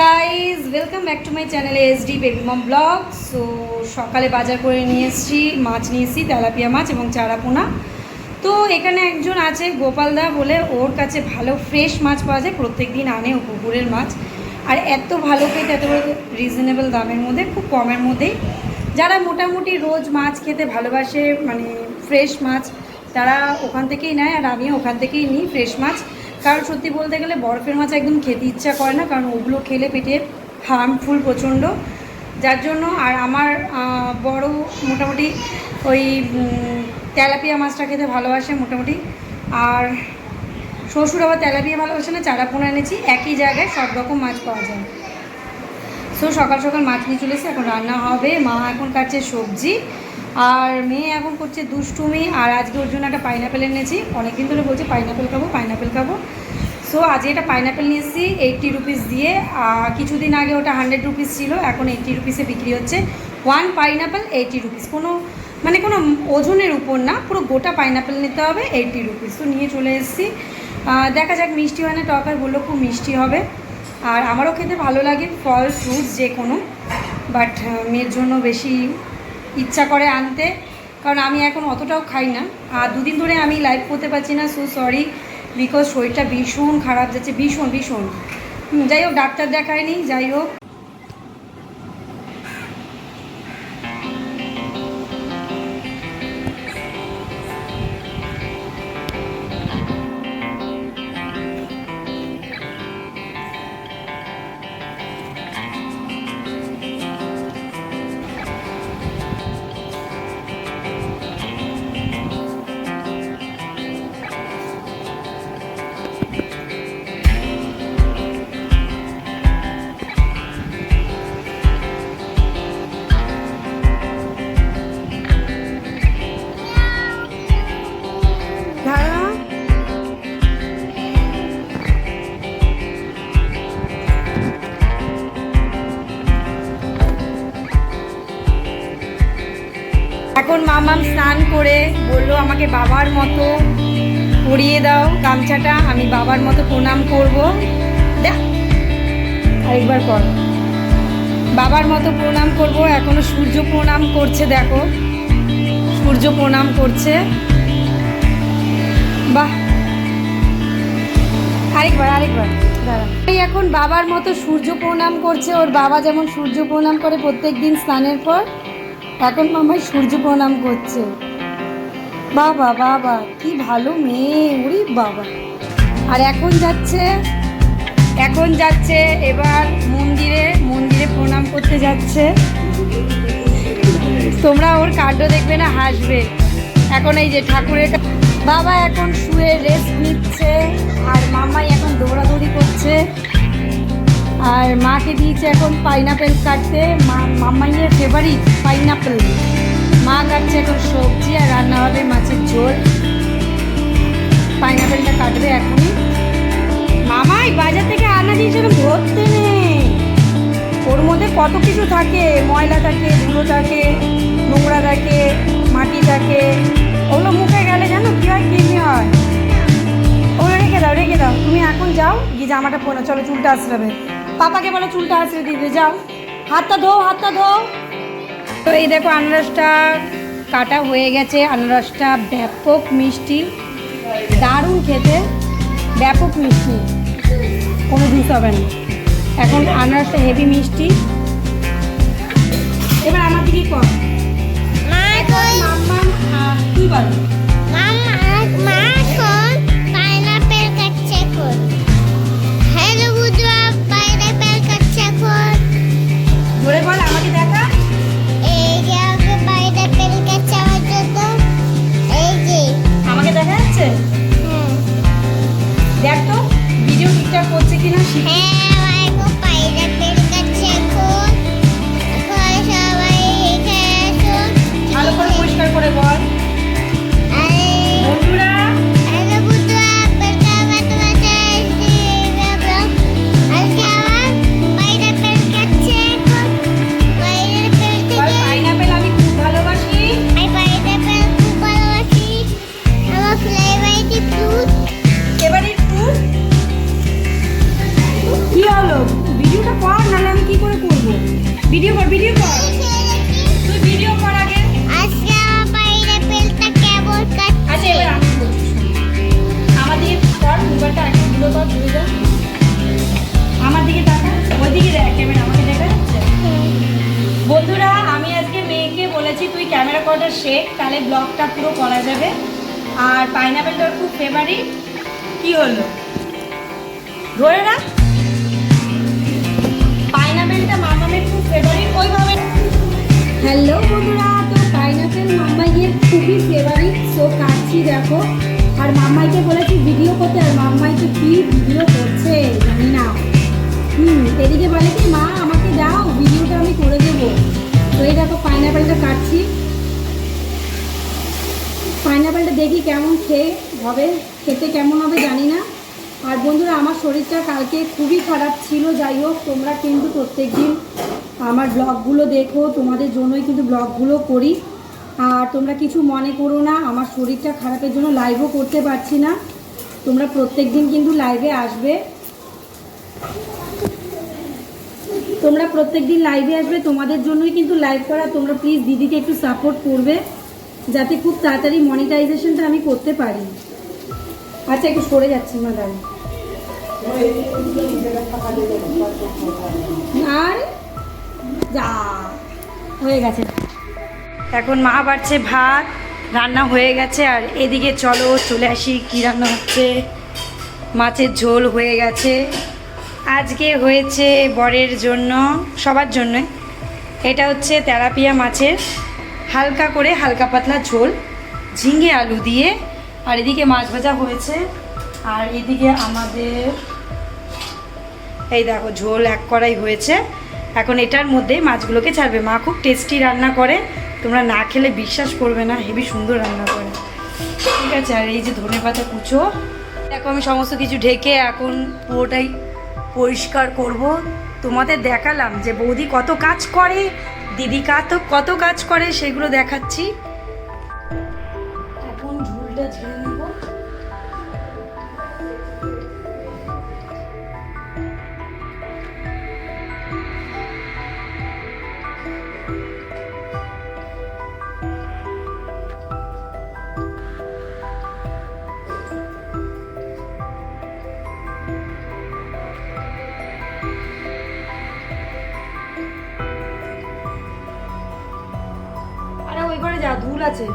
Guys welcome back to my channel S D baby mom vlog so সকালে বাজার করে নিয়ে এসেছি, মাছ নিয়ে এসেছি তেলাপিয়া মাছ এবং চারাপোনা। তো, এখানে একজন আছে গোপালদা বলে, ওর কাছে ভালো ফ্রেশ মাছ পাওয়া যায় প্রত্যেক দিন আনে ও পুকুরের মাছ। আর এত ভালো খেতে, এত রিজনেবল দামের মধ্যে, খুব কমের মধ্যেই। যারা মোটামুটি রোজ মাছ খেতে ভালোবাসে মানে ফ্রেশ মাছ, তারা ওখান থেকেই নেয়, আর আমিও ওখান থেকেই নিই ফ্রেশ মাছ। কারণ সত্যি বলতে গেলে বরফের মাছ একদম খেতে ইচ্ছা করে না, কারণ ওগুলো খেলে পেটে হার্মফুল প্রচণ্ড। যার জন্য আর আমার বড় মোটামুটি ওই তেলাপিয়া মাছটা খেতে ভালোবাসে মোটামুটি। আর শ্বশুর আবার তেলাপিয়া ভালোবাসে না চারা পোনা এনেছি, একই জায়গায় সব রকম মাছ পাওয়া যায়। সো সকাল সকাল মাছ নিয়ে চলে এসে এখন রান্না হবে, মা এখন কাটছে সবজি। আর মেয়ে এখন করছে দুষ্টুমি, আর আজকে ওর জন্য একটা পাইনাপেল এনেছি। অনেকদিন ধরে বলছে পাইনাপেল খাব পাইনাপেল খাব। সো আজকে একটা পাইনাপেল নিয়ে এসেছি এইট্টি রুপিস দিয়ে। আর কিছুদিন আগে ওটা হান্ড্রেড রুপিস ছিল, এখন এইট্টি রুপিসে বিক্রি হচ্ছে। ওয়ান পাইনাপেল এইট্টি রুপিস কোনো মানে কোনো ওজনের উপর না, পুরো গোটা পাইনাপেল নিতে হবে এইট্টি রুপিস তো নিয়ে চলে এসেছি। দেখা যাক, মিষ্টি হয় না, টক হয়, বলল খুব মিষ্টি হবে। আর আমারও খেতে ভালো লাগে, ফল ফ্রুটস যে কোনো। বাট মেয়ের জন্য বেশি ইচ্ছা করে আনতে, কারণ আমি এখন অতটাও খাই না। আর দুদিন ধরে আমি লাইভ করতে পারছি না সো সরি বিকজ শরীরটা ভীষণ খারাপ যাচ্ছে, ভীষণ ভীষণ। যাই হোক, ডাক্তার দেখায়নি, যাই হোক। এখন মামাম স্নান করে বলল, আমাকে বাবার মতো পরিয়ে দাও গামছাটা, আমি বাবার মতো প্রণাম করব। দেখ আরেকবার কর। বাবার মতো প্রণাম করব, এখনও সূর্য প্রণাম করছে, দেখো। সূর্য প্রণাম করছে। বাহ। আরেকবার আরেকবার এই এখন বাবার মতো সূর্য প্রণাম করছে, ওর বাবা যেমন সূর্য প্রণাম করে প্রত্যেক দিন স্নানের পর এখন মামাই সূর্য প্রণাম করছে। বাবা বাবা, কি ভালো মেয়ে উরি বাবা। আর এখন যাচ্ছে এখন যাচ্ছে এবার মন্দিরে মন্দিরে প্রণাম করতে যাচ্ছে। তোমরা ওর কাণ্ড দেখবে না, হাসবে। এখন এই যে ঠাকুরের বাবা এখন শুয়ে রেস্ট নিচ্ছে, আর মামাই এখন দৌড়াদৌড়ি করছে। আর মাকে দিয়েছে এখন পাইনাপেল কাটতে। মা মামাইয়ের ফেভারিট পাইনাপেল মা কাটছে এখন সবজি আর রান্না হবে মাছের ঝোল। পাইনাপেলটা কাটবে এখনই। মামাই, বাজার থেকে আনা এখন ধরতে নেই। ওর মধ্যে কত কিছু থাকে। ময়লা থাকে, ধুলো থাকে, নোংরা থাকে, মাটি থাকে। ওগুলো মুখে গেলে জানো কী হয়? কী কৃমি হয়? ওগুলো রেখে দাও রেখে দাও। তুমি এখন যাও, গিয়ে জামাটা পরে। চলো চুলটা আশ্রাবে পাপাকে বলে চুলটা আশ্রে দিতে যাও। হাতটা ধো হাতটা ধো তো এই দেখো আনারসটা কাটা হয়ে গেছে। আনারসটা ব্যাপক মিষ্টি। দারুণ খেতে। ব্যাপক মিষ্টি। কোনো জুস হবে না। এখন আনারসটা হেভি মিষ্টি। এবার আমার দিকে কর। তুই বল? মা ধরে বল আমাকে দেখা। এই যে আমাকে জন্য। এই যে। আমাকে দেখা যাচ্ছে। দেখ তো ভিডিও ঠিকঠাক করছে কিনা হ্যাঁ ভিডিও কর ভিডিও কর। তুই ভিডিও কর আগে। আজকে আমার পাইনাপেলটা কেমন আচ্ছা কাটছে। এবার আমি বলছি। আমার দিকে কর মোবাইলটা একটু দূরে কর দূরে আমার দিকে তাকা ওই দিকে দেখ ক্যামেরা আমাকে দেখা যাচ্ছে বন্ধুরা আমি আজকে মেয়েকে বলেছি তুই ক্যামেরা করাটা শেখ তাহলে ব্লগটা পুরো করা যাবে। আর পাইনাপেলটা ওর খুব ফেভারিট কি হলো? ধরে না দেখি কেমন খেয়ে হবে, খেতে কেমন হবে জানি না। আর বন্ধুরা, আমার শরীরটা কালকে খুবই খারাপ ছিল, যাই হোক, তোমরা কিন্তু প্রত্যেক দিন আমার ব্লগগুলো দেখো, তোমাদের জন্যই কিন্তু ব্লগগুলো করি। আর তোমরা কিছু মনে করো না, আমার শরীরটা খারাপের জন্য লাইভও করতে পারছি না। তোমরা প্রত্যেক দিন কিন্তু লাইভে আসবে। তোমরা প্রত্যেক দিন লাইভে আসবে, তোমাদের জন্যই কিন্তু লাইভ করা। তোমরা প্লিজ দিদিকে একটু সাপোর্ট করবে। যাতে খুব তাড়াতাড়ি মনিটাইজেশনটা আমি করতে পারি। আচ্ছা একটু সরে যাচ্ছি, মা দাঁড়িয়ে আর, যা, হয়ে গেছে। এখন মা বাড়ছে ভাত, রান্না হয়ে গেছে, আর এদিকে চলো, চলে আসি, কী রান্না হচ্ছে? মাছের ঝোল হয়ে গেছে। আজকে হয়েছে বরের জন্য, সবার জন্যই। এটা হচ্ছে তেলাপিয়া মাছের হালকা করে হালকা পাতলা ঝোল, ঝিঙে আলু দিয়ে। আর এদিকে মাছ ভাজা হয়েছে। আর এদিকে আমাদের, এই দেখো ঝোল এক কড়াই হয়েছে। এখন এটার মধ্যে মাছগুলোকে ছাড়বে। মা খুব টেস্টি রান্না করে। তোমরা না খেলে বিশ্বাস করবে না, হেবি সুন্দর রান্না করে। ঠিক আছে, আর এই যে ধনে পাতা কুচো। দেখো আমি সমস্ত কিছু ঢেকে এখন পুরোটাই পরিষ্কার করব। তোমাদের দেখালাম যে বৌদি কত কাজ করে। দিদি কত কত কাজ করে সেগুলো দেখাচ্ছি। আছে।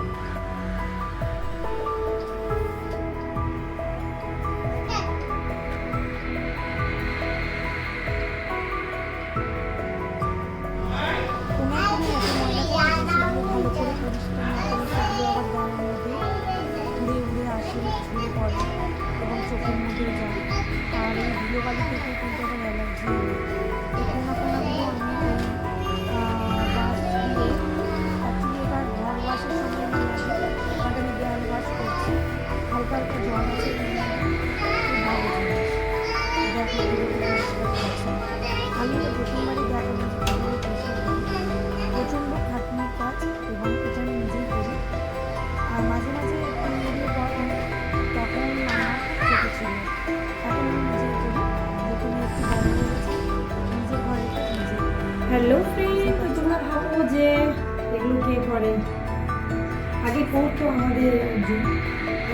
আগে পড়তো আমাদের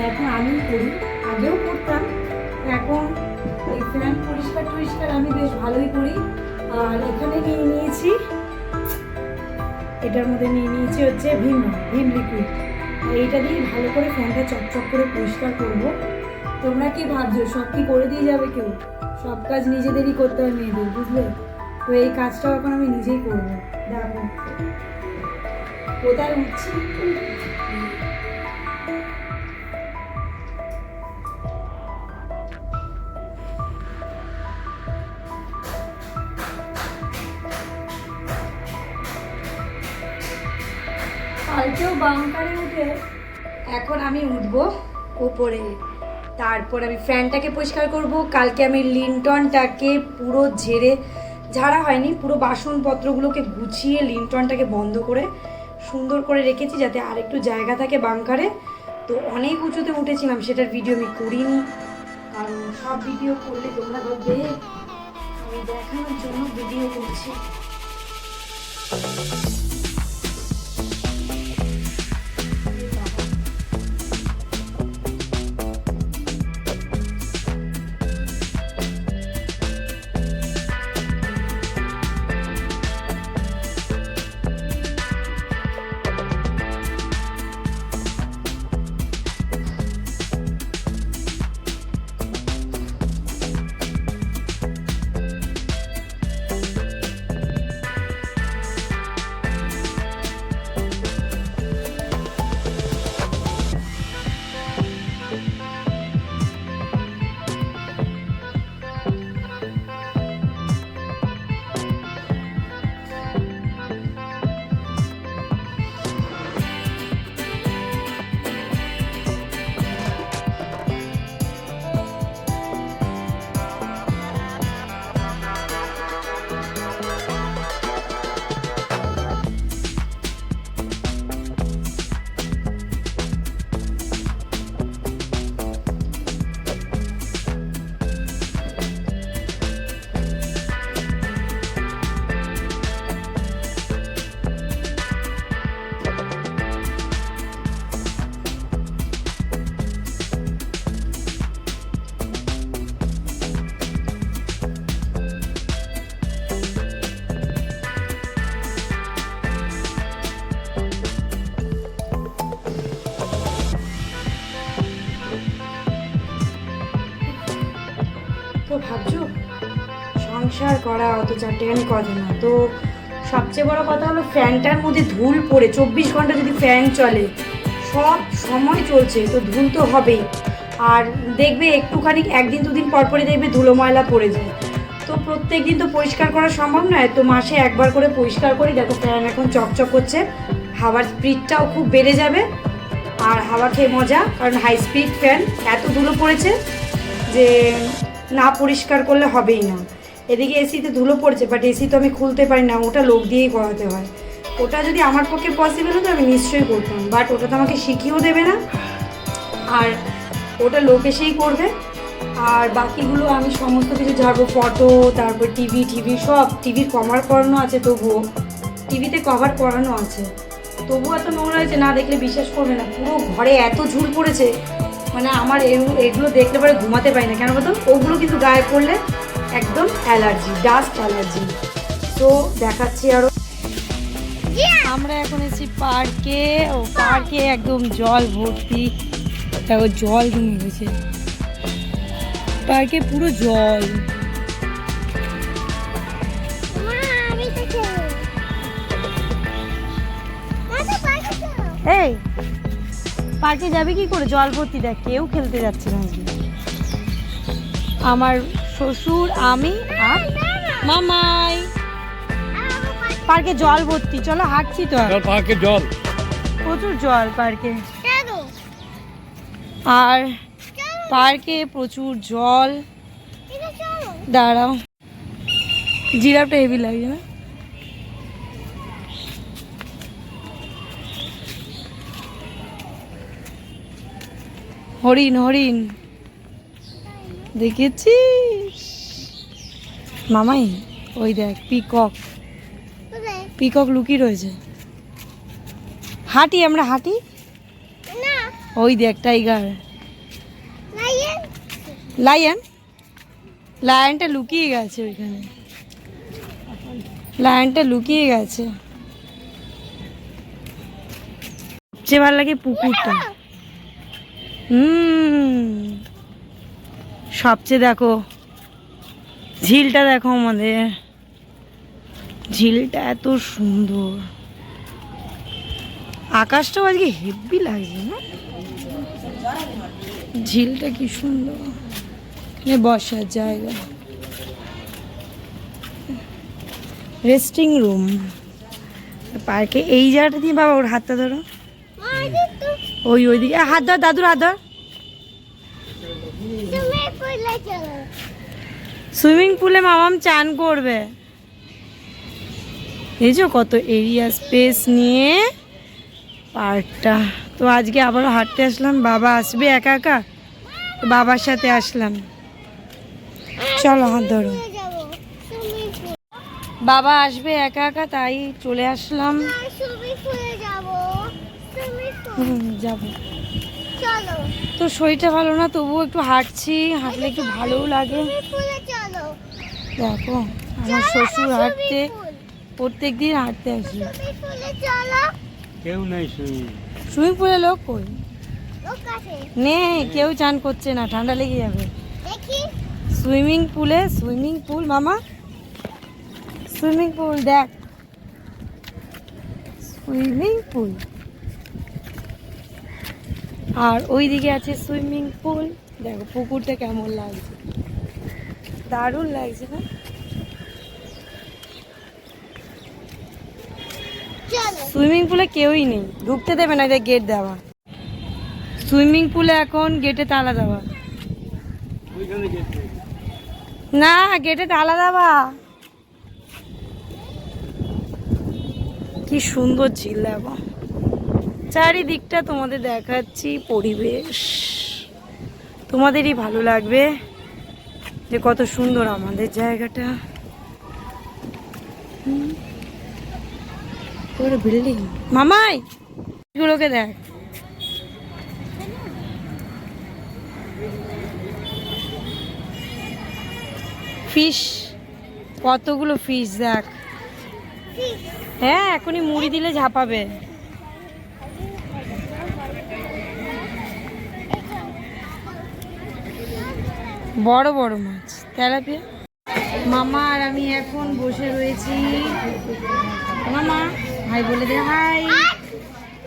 এখন আমি করি আগেও করতাম এখন এই ফ্যান পরিষ্কার টরিষ্কার আমি বেশ ভালোই করি আর এখানে নিয়ে নিয়েছি, এটার মধ্যে নিয়ে নিয়েছি হচ্ছে ভীম, ভিম লিকুইড এইটা দিয়ে ভালো করে ফ্যানটা চকচক করে পরিষ্কার করব। তোমরা কি ভাবছ? সব কি করে দিয়ে যাবে কেউ? সব কাজ নিজেদেরই করতে হয় মেয়েদের, বুঝলে? তো এই কাজটাও এখন আমি নিজেই করব। দেখো। কোথায় উঠছি? কালকেও বাংকারে উঠে এখন আমি উঠবো ওপরে। তারপর আমি ফ্যানটাকে পরিষ্কার করব। কালকে আমি লিন্টনটাকে পুরো ঝেড়ে, ঝাড়া হয়নি, পুরো বাসনপত্রগুলোকে গুছিয়ে লিন্টনটাকে বন্ধ করে সুন্দর করে রেখেছি যাতে আরেকটু জায়গা থাকে বাংকারে। তো অনেক উঁচুতে উঠেছিলাম সেটার ভিডিও আমি করিনি। কারণ সব ভিডিও করলে তোমরা ভাববে, আমি দেখানোর জন্য ভিডিও করছি। ভাবছ? সংসার করা অত চারটেখানি কথা না। তো সবচেয়ে বড় কথা হলো ফ্যানটার মধ্যে ধুল পড়ে, চব্বিশ ঘণ্টা যদি ফ্যান চলে, সব সময় চলছে, তো ধুল তো হবেই। আর দেখবে একটুখানি, একদিন দুদিন পর পরে দেখবে ধুলো ময়লা পড়ে যায়। তো প্রত্যেক দিন তো পরিষ্কার করা সম্ভব নয়, তো মাসে একবার করে পরিষ্কার করি। দেখো ফ্যান এখন চকচক করছে, হাওয়ার স্পিডটাও খুব বেড়ে যাবে। আর হাওয়া খেয়ে মজা, কারণ হাই স্পিড ফ্যান, এত ধুলো পড়েছে যে না পরিষ্কার করলে হবেই না। এদিকে এসিতে ধুলো পড়ছে বাট এসি তো আমি খুলতে পারি না, ওটা লোক দিয়েই করাতে হয়। ওটা যদি আমার পক্ষে পসিবল হতো, আমি নিশ্চয়ই করতাম বাট ওটা তো আমাকে শিখিয়েও দেবে না। আর ওটা লোক এসেই করবে। আর বাকিগুলো আমি সমস্ত কিছু ঝাড়বো ফটো তারপর টিভি টিভি সব টিভির কভার করানো আছে তবুও। টিভিতে কভার করানো আছে। তবুও এত নোংরা হয়েছে, না দেখলে বিশ্বাস করবে না। পুরো ঘরে এত ঝুল পড়েছে মানে আমার এগুলো দেখলে পরে ঘুমাতে পারি না। কেন বলতো? ওগুলো কিন্তু গায়ে পড়লে একদম অ্যালার্জি ডাস্ট অ্যালার্জি। তো দেখাচ্ছি আরও আমরা এখন এসেছি পার্কে। ও পার্কে একদম জল ভর্তি। দেখো জল জমে গেছে। পার্কে পুরো জল। এই পার্কে যাবে কি করে? জল ভর্তি দেখ কেউ খেলতে যাচ্ছে না আজকে। আমার শ্বশুর আমি আর মামাই। পার্কে জল ভর্তি চলো হাঁটছি তো পার্কে জল। প্রচুর জল পার্কে। আর পার্কে প্রচুর জল। দাঁড়াও। জিরাফটা হেভি লাগছে না? হরিণ হরিণ। দেখেছিস মামাই ওই দেখ পিকক। পিকক লুকিয়ে রয়েছে। হাঁটি আমরা হাঁটি? ওই দেখ টাইগার। লায়ন? লায়নটা লুকিয়ে গেছে ওইখানে। লায়নটা লুকিয়ে গেছে। সবচেয়ে ভালো লাগে পুকুরটা। হুম। সবচেয়ে দেখো, ঝিলটা দেখো আমাদের। ঝিলটা এত সুন্দর। আকাশটাও আজকে হেভি লাগছে না? ঝিলটা কি সুন্দর। বসার জায়গা। রেস্টিং রুম পার্কে এই জায়গাটা দিয়ে বাবা ওর হাতটা ধরো। ওই ওইদিকে। হাত ধর দাদুর হাত ধর। সুইমিং পুলে মামাম চান করবে। দেখছ কত এরিয়া স্পেস নিয়ে পার্কটা। তো আজকে আবারও হাঁটতে আসলাম বাবা আসবে একা একা? তো বাবার সাথে আসলাম। চলো হাত ধরো। বাবা আসবে একা একা তাই চলে আসলাম। পুল। হুম, যাব। চলো। তো শরীরটা ভালো না? তবুও একটু হাঁটছি হাঁটলে একটু ভালোও লাগে। দেখো আমার শ্বশুর হাঁটতে প্রত্যেক দিন হাঁটতে আসি। সুইমিং পুলে কেউ নেই সুইমিং। পুলে লোক কই? ও কাছে নে কেউ চান করছে না ঠান্ডা লেগে যাবে। সুইমিং পুলে সুইমিং পুল মামা। সুইমিং পুল দেখ। Swimming pool. আর ওই দিকে আছে সুইমিং পুল। দেখো পুকুরটা কেমন লাগছে। দারুণ লাগছে না? সুইমিং পুলে কেউই নেই। ঢুকতে দেবে না যে গেট দেওয়া। সুইমিং পুলে এখন গেটে তালা দেওয়া। না গেটে তালা দেওয়া। কি সুন্দর ঝিল দেখো। চারিদিকটা তোমাদের দেখাচ্ছি পরিবেশ। তোমাদেরই ভালো লাগবে যে কত সুন্দর আমাদের জায়গাটা। বিল্ডিং মামাই গুলোকে দেখ। ফিশ কতগুলো ফিশ দেখ। হ্যাঁ এখনই মুড়ি দিলে ঝাপাবে। বড় বড় মাছ। তেলাপিয়া? মামা আর আমি এখন বসে রয়েছি। মামা, ভাই বলে দে হাই।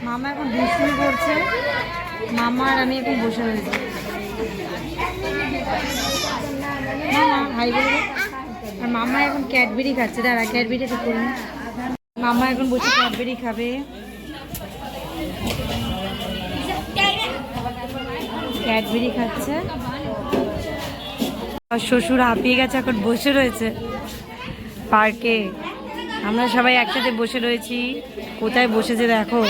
মামা এখন দুষ্টুমি করছে মামা আর আমি এখন বসে রয়েছি। মামা হাই বলে আর মামা এখন ক্যাডবেরি খাচ্ছে। দাঁড়া ক্যাডবেরি ঠিক করুন মামা এখন বসে ক্যাডবেরি খাবে। ক্যাডবেরি খাচ্ছে। আর শ্বশুর হাঁপিয়ে গেছে, এখন বসে রয়েছে পার্কে। আমরা সবাই একসাথে বসে রয়েছি। কোথায় বসেছে দেখো।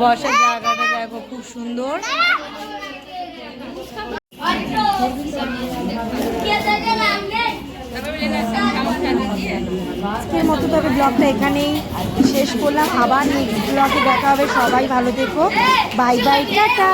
বসার জায়গাটা দেখো, খুব সুন্দর। আজকের মতো তবে ব্লগটা এখানেই শেষ করলাম। আবার নেক্সট ব্লগে দেখা হবে। সবাই ভালো দেখো বাই বাই, টাটা.